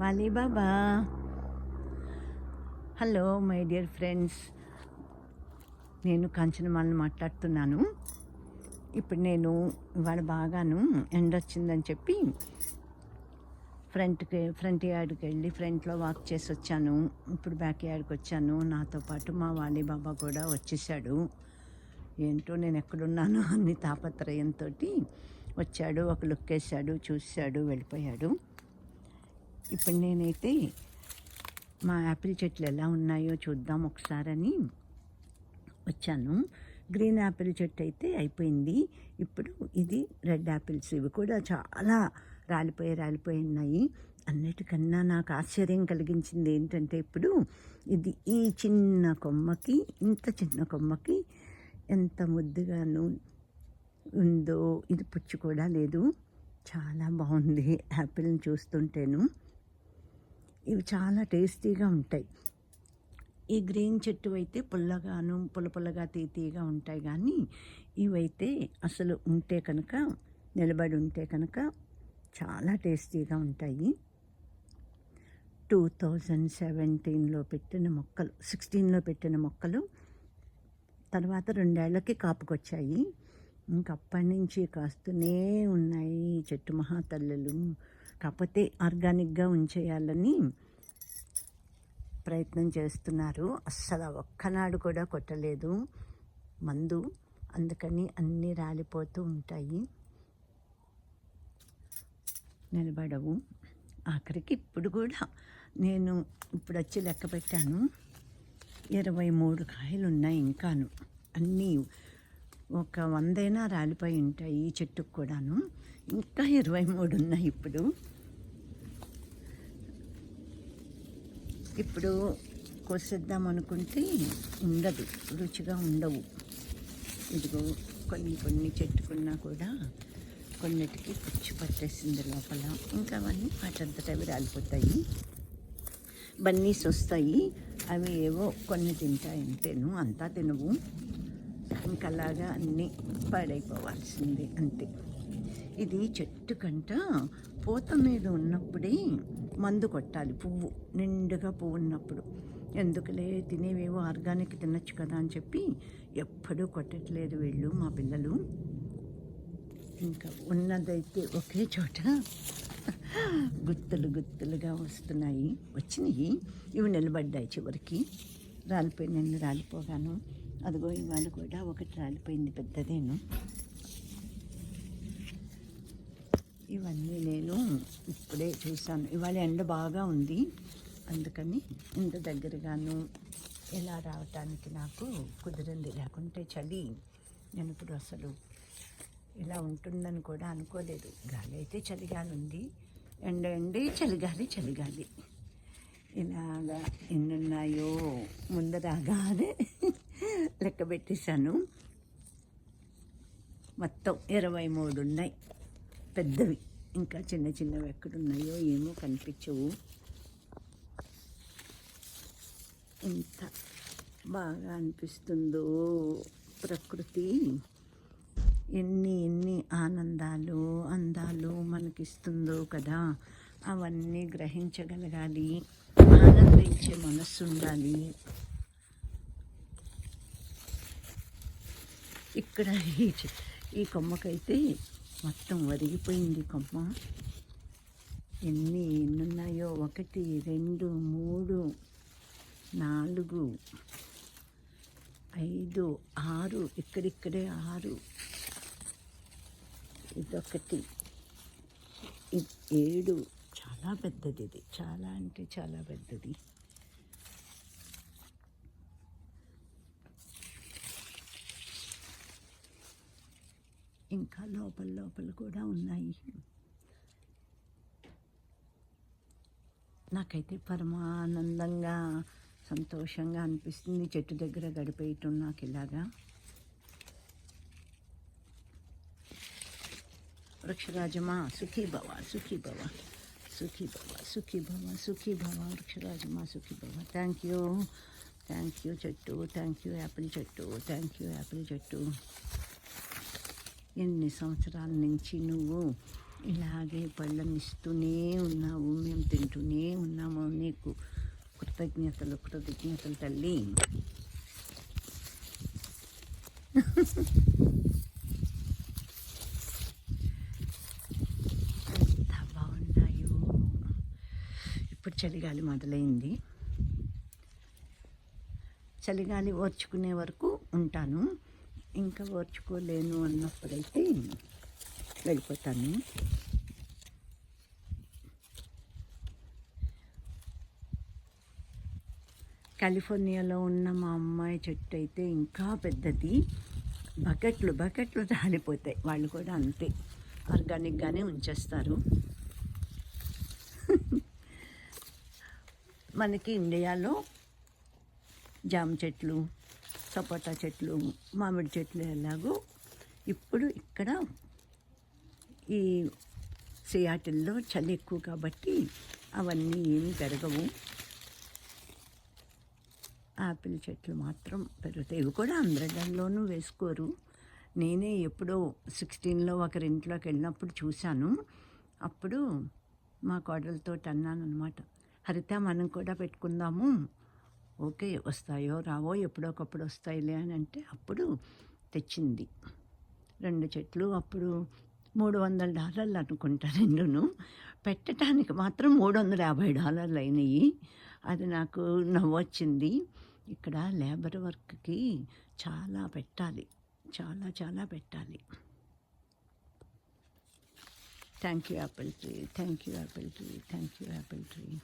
వాలి బాబా hello my dear friends. నేను కాంచనమాలను మాట్లాడుతున్నాను. ఇప్పుడు నేను ఇవాళ బాగాను ఎండ వచ్చిందని చెప్పి ఫ్రంట్కి ఫ్రంట్ యార్డ్కి వెళ్ళి ఫ్రంట్లో వాక్ చేసి వచ్చాను. ఇప్పుడు బ్యాక్ యార్డ్కి వచ్చాను. నాతో పాటు మా వాలి బాబా కూడా వచ్చేసాడు. ఏంటో నేను ఎక్కడున్నాను అన్ని తాపత్రయంతో వచ్చాడు. ఒక లుక్ వేసాడు చూశాడు వెళ్ళిపోయాడు. ఇప్పుడు నేనైతే మా యాపిల్ చెట్లు ఎలా ఉన్నాయో చూద్దాం ఒకసారని వచ్చాను. గ్రీన్ యాపిల్ చెట్టు అయితే అయిపోయింది. ఇప్పుడు ఇది రెడ్ యాపిల్స్. ఇవి కూడా చాలా రాలిపోయి రాలిపోయి ఉన్నాయి. అన్నిటికన్నా నాకు ఆశ్చర్యం కలిగించింది ఏంటంటే ఇప్పుడు ఇది ఈ చిన్న కొమ్మకి ఇంత చిన్న కొమ్మకి ఎంత ముద్దుగాను ఉందో ఇది పుచ్చు కూడా లేదు. చాలా బాగుంది యాపిల్ని చూస్తుంటేను. ఇవి చాలా టేస్టీగా ఉంటాయి. ఈ గ్రీన్ చెట్టు అయితే పుల్లగాను పుల్ల పుల్లగా తీతీగా ఉంటాయి కానీ ఇవైతే అసలు ఉంటే కనుక నిలబడి ఉంటే కనుక చాలా టేస్టీగా ఉంటాయి. టూ థౌజండ్ సెవెంటీన్లో పెట్టిన మొక్కలు సిక్స్టీన్లో పెట్టిన మొక్కలు తర్వాత రెండేళ్ళకి కాపుకొచ్చాయి. ఇంకప్పటి నుంచి కాస్తూనే ఉన్నాయి చెట్టు మహాతల్లులు. కాకపోతే ఆర్గానిక్గా ఉంచేయాలని ప్రయత్నం చేస్తున్నారు. అస్సలు ఒక్కనాడు కూడా కొట్టలేదు. మందు. అందుకని అన్నీ రాలిపోతూ ఉంటాయి. నిలబడవు. ఆఖరికి ఇప్పుడు కూడా నేను ఇప్పుడు వచ్చి లెక్క పెట్టాను. ఇరవై మూడు కాయలు ఉన్నాయి ఇంకాను. అన్నీ ఒక వందైనా రాలిపోయి ఉంటాయి ఈ చెట్టుకు కూడాను. ఇంకా ఇరవై మూడు ఉన్నాయి ఇప్పుడు. ఇప్పుడు కోసేద్దాం అనుకుంటే ఉండదు రుచిగా ఉండవు. ఇదిగో కొన్ని కొన్ని చెట్టుకున్నా కూడా కొన్నిటికి పుచ్చి పట్టేసింది లోపల. ఇంకా అవన్నీ వాటంతట అవి రాలిపోతాయి. బన్నీస్ వస్తాయి. అవి ఏవో కొన్ని తింటాయి అంతేను అంతా తినవు. ఇంకలాగా అన్నీ పాడైపోవాల్సిందే అంతే. ఇది చెట్టు కంట పూత మీద ఉన్నప్పుడే మందు కొట్టాలి పువ్వు నిండుగా పువ్వు ఉన్నప్పుడు. ఎందుకులే తినేవేవో ఆర్గానిక్ తినొచ్చు కదా అని చెప్పి ఎప్పుడూ కొట్టట్లేదు వీళ్ళు మా పిల్లలు. ఇంకా ఉన్నదైతే ఒకే చోట గుత్తులు గుత్తులుగా వస్తున్నాయి. వచ్చినాయి. ఇవి నిలబడ్డాయి చివరికి. రాలిపోయిన రాలిపోగాను అదిగో ఇవాళ కూడా ఒకటి రాలిపోయింది పెద్దదేను. ఇవన్నీ నేను ఇప్పుడే చూశాను. ఇవాళ ఎండ బాగా ఉంది. అందుకని ఇంత దగ్గరగాను ఎలా రావటానికి నాకు కుదిరింది లేకుంటే చలి. నేను ఇప్పుడు అసలు ఇలా ఉంటుందని కూడా అనుకోలేదు. గాలి అయితే చలిగాలి ఉంది. ఎండ ఎండే చలిగాలి చలిగాలి. ఇలాగా ఎన్నున్నాయో ముందరాగానే లెక్క పెట్టేశాను. మొత్తం ఇరవై మూడు ఉన్నాయి. పెద్దవి. ఇంకా చిన్న చిన్నవి ఎక్కడున్నాయో ఏమో కనిపించవు. ఎంత బాగా అనిపిస్తుందో ప్రకృతి. ఎన్ని ఎన్ని ఆనందాలు అందాలు మనకిస్తుందో కదా. అవన్నీ గ్రహించగలగాలి. ఆనందించే మనస్సు ఉండాలి ఇక్కడ ఈ ఈ కొమ్మకైతే మొత్తం వరిగిపోయింది కొమ్మ. ఎన్ని ఎన్నున్నాయో? ఒకటి రెండు మూడు నాలుగు ఐదు ఆరు ఇక్కడిక్కడే ఆరు. ఇదొకటి. ఏడు. చాలా పెద్దది ఇది. చాలా అంటే చాలా పెద్దది. ఇంకా లోపల లోపల కూడా ఉన్నాయి. నాకైతే పరమానందంగా సంతోషంగా అనిపిస్తుంది చెట్టు దగ్గర గడిపేయటం నాకు ఇలాగా. వృక్షరాజమా సుఖీ భవ సుఖీ భవ సుఖీ భవ సుఖీ భవ సుఖీ భవ వృక్షరాజమా సుఖీ భవ థ్యాంక్ యూ థ్యాంక్ యూ చెట్టు థ్యాంక్ యూ యాపిల్ చెట్టు థ్యాంక్ యూ యాపిల్ చెట్టు. ఎన్ని సంవత్సరాల నుంచి నువ్వు ఇలాగే పళ్ళని ఇస్తూనే ఉన్నావు మేము తింటూనే కృతజ్ఞతలు కృతజ్ఞతలు తల్లి. ఎంత బాగున్నాయో. ఇప్పుడు చలిగాలి మొదలైంది. చలిగాలి ఓర్చుకునే వరకు ఉంటాను. ఇంకా ఓర్చుకోలేను అన్నప్పుడైతే వెళ్ళిపోతాను కాలిఫోర్నియాలో ఉన్న మా అమ్మాయి చెట్టు అయితే ఇంకా పెద్దది. బకెట్లు బకెట్లు రాలిపోతాయి. వాళ్ళు కూడా అంతే. ఆర్గానిక్గానే ఉంచేస్తారు. మనకి ఇండియాలో జామ చెట్లు సపోటా చెట్లు మామిడి చెట్లు ఎలాగో ఇప్పుడు ఇక్కడ ఈ సియాటిల్లో చలి ఎక్కువ కాబట్టి అవన్నీ ఏమి పెరగవు. ఆపిల్ చెట్లు మాత్రం పెరుగుతాయి. ఇవి కూడా అందరిలోనూ వేసుకోరు. నేనే ఎప్పుడో సిక్స్టీన్లో ఒకరింట్లోకి వెళ్ళినప్పుడు చూశాను. అప్పుడు మా కోడలతో అన్నాను అనమాట హరిత మనం కూడా పెట్టుకుందాము. ఓకే వస్తాయో రావో ఎప్పుడో ఒకప్పుడు వస్తాయిలే అని అంటే అప్పుడు తెచ్చింది. రెండు చెట్లు అప్పుడు మూడు వందల డాలర్లు అనుకుంటా రెండును. పెట్టడానికి మాత్రం మూడు వందల యాభై డాలర్లు అయినాయి. అది నాకు నవ్వొచ్చింది. ఇక్కడ లేబర్ వర్క్కి చాలా పెట్టాలి. చాలా చాలా పెట్టాలి. Thank you apple tree thank you apple tree thank you apple tree.